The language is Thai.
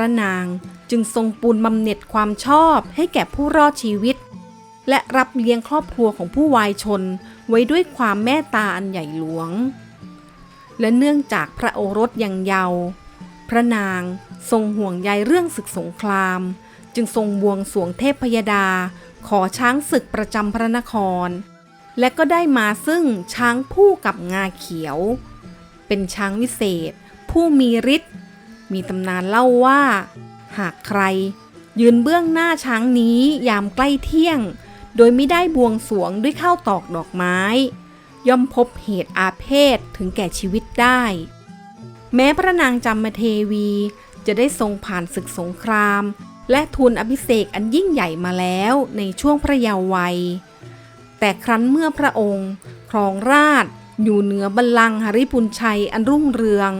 ระนางจึงทรงปูนบำเหน็จความชอบให้แก่ผู้รอดชีวิต และรับเลี้ยงครอบครัวของผู้วายชนไว้ด้วยความแม่ตาอันใหญ่หลวง และเนื่องจากพระโอรสยังเยาว์พระนางทรงห่วงใยเรื่องศึกสงคราม จึงทรงบวงสวงเทพพยดา ขอช้างศึกประจำพระนคร และก็ได้มาซึ่งช้างผู้กับงาเขียว เป็นช้างวิเศษ ผู้มีฤทธิ์ มีตำนานเล่าว่า หากใคร ยืนเบื้องหน้าช้างนี้ยามใกล้เที่ยง โดยไม่ได้บวงสรวงด้วยข้าวตอกดอกไม้ ย่อมพบเหตุอาเพศถึงแก่ชีวิตได้ แม้พระนางจามเทวีจะได้ทรงผ่านศึกสงคราม และทูลอภิเษกอันยิ่งใหญ่มาแล้วในช่วงพระเยาว์วัย แต่ครั้นเมื่อพระองค์ ครองราชอยู่เหนือบัลลังก์หริปุญชัยอันรุ่งเรือง